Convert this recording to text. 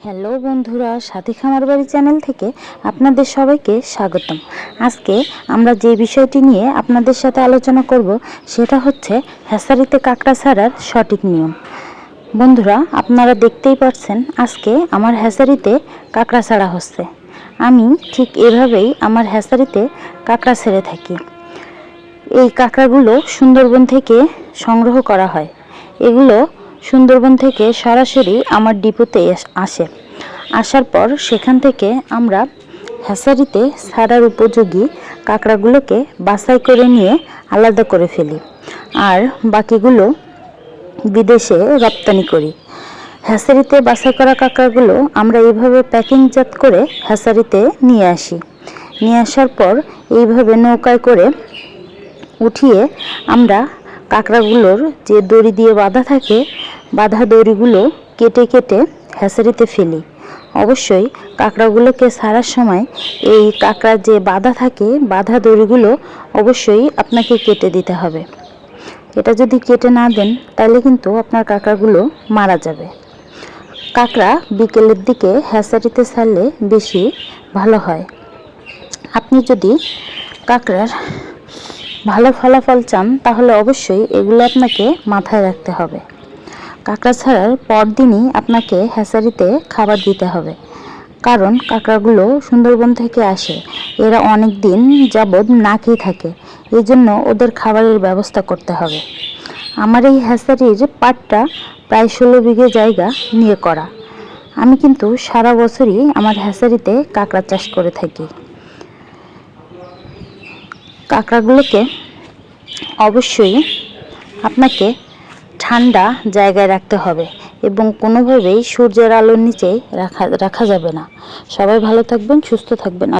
Hello বন্ধুরা সাথী খামার বাড়ি চ্যানেল থেকে আপনাদের সবাইকে স্বাগতম। আজকে আমরা যে বিষয়টি নিয়ে আপনাদের সাথে আলোচনা করব, সেটা হচ্ছে হ্যাসারিতে কাঁকড়া ছাড়ার সঠিক নিয়ম। বন্ধুরা, আপনারা দেখতেই পাচ্ছেন আজকে আমার হ্যাসারিতে কাঁকড়া ছাড়া হচ্ছে। আমি ঠিক এভাবেই আমার হ্যাসারিতে কাঁকড়া ছেড়ে থাকি। এই কাঁকড়াগুলো সুন্দরবন থেকে সংগ্রহ করা হয়। এগুলো সুন্দরবন থেকে সরাসরি আমার ডিপোতে আসে। আসার পর সেখান থেকে আমরা হ্যাসারিতে ছাড়ার উপযোগী কাঁকড়াগুলোকে বাছাই করে নিয়ে আলাদা করে ফেলি আর বাকিগুলো বিদেশে রপ্তানি করি। হ্যাসারিতে বাছাই করা কাঁকড়াগুলো আমরা এইভাবে প্যাকিংজাত করে হ্যাসারিতে নিয়ে আসি। নিয়ে আসার পর এইভাবে নৌকায় করে উঠিয়ে আমরা কাঁকড়াগুলোর যে দড়ি দিয়ে বাঁধা থাকে বাঁধা দড়িগুলো কেটে কেটে হ্যাসারিতে ফেলি। অবশ্যই কাঁকড়াগুলোকে ছাড়ার সময় এই কাঁকড়ার যে বাঁধা থাকে, বাধা দড়িগুলো অবশ্যই আপনাকে কেটে দিতে হবে। এটা যদি কেটে না দেন, তাহলে কিন্তু আপনার কাঁকড়াগুলো মারা যাবে। কাঁকড়া বিকেলের দিকে হ্যাসারিতে ছাড়লে বেশি ভালো হয়। আপনি যদি কাঁকড়ার ভালো ফলাফল চান, তাহলে অবশ্যই এগুলো আপনাকে মাথায় রাখতে হবে। কাঁকড়া ছাড়ার পরদিনই আপনাকে হ্যাসারিতে খাবার দিতে হবে। কারণ কাঁকড়াগুলো সুন্দরবন থেকে আসে। এরা অনেক দিন যাবৎ না খেয়ে থাকে। এই জন্য ওদের খাবারের ব্যবস্থা করতে হবে। আমার এই হ্যাসারির পাটটা প্রায় ষোলো বিঘে জায়গা নিয়ে করা। আমি কিন্তু সারা বছরই আমার হ্যাসারিতে কাঁকড়া চাষ করে থাকি। কাঁকড়াগুলোকে অবশ্যই আপনাকে ঠান্ডা জায়গায় রাখতে হবে এবং কোনোভাবেই সূর্যের আলোর নিচে রাখা রাখা যাবে না। সবাই ভালো থাকবেন, সুস্থ থাকবেন।